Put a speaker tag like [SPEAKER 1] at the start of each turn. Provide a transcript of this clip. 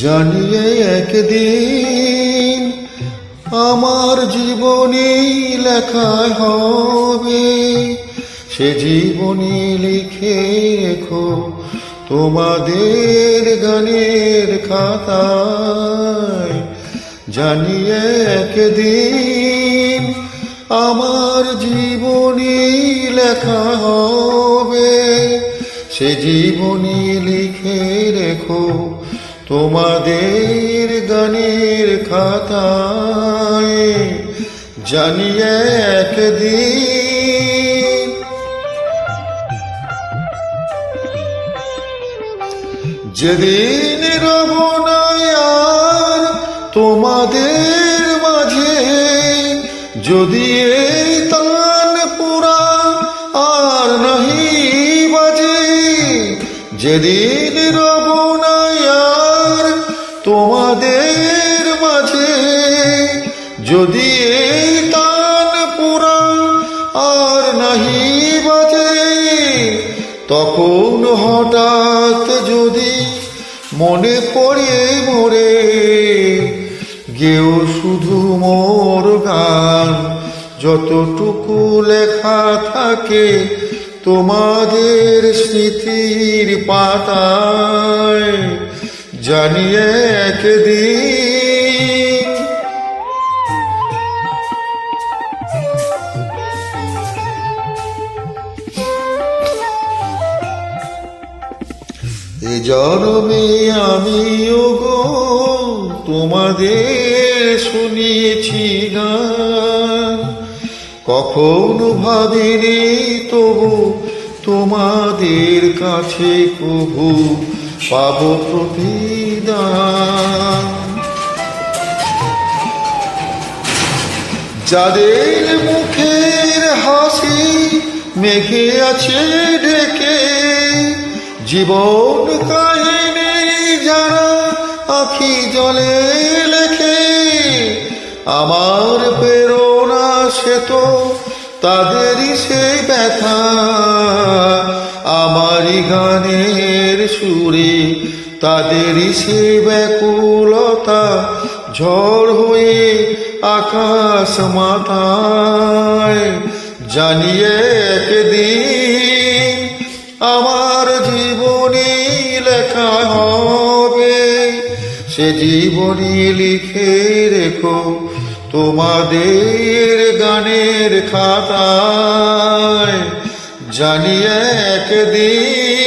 [SPEAKER 1] জানিয়ে একদিন আমার জীবনী লেখা হবে। সে জীবনী লিখে রেখো তোমাদের গানের খাতায়। জানিয়ে একদিন আমার জীবনী লেখা হবে। সে জীবনী লিখে রেখো তোমাদের গানের খাতায় জানিয়ে একদিন যেদিন রব নাই আর তোমাদের মাঝে, যদি এই তান পুরা আর নাহি বাজে, যেদিন রব নাই আর তোমাদের মাঝে যদি তান পুরা আর নাহি বাজে, তখন হঠাৎ যদি মনে পড়ে মোরে, গেও শুধু মোর গান। যতটুকু লেখা থাকে তোমাদের স্মৃতির পাতায়। জানিয়ে একদিন। এ জন্মে আমিও গো তোমাদের শুনিয়েছি গান। কখনো ভাবিনি তবু তোমাদের কাছে কবু। পাব প্রতিদান। যাদের মুখের হাসি মেঘে আছে ঢেকে, জীবন কাহিনী যারা আখি জলে লেখে, আমার প্রেরণা সে তো তাদেরই সে ব্যথা আমারই গানের সুরে, তাদেরই সে ব্যাকুলতা, ঝড় হয়ে আকাশ মাথায়। জানিয়ে একদিন আমার জীবনী লেখা হবে, সে জীবনী লিখে রেখো। তোমাদের গানের খাতায় জানিয়ে একদিন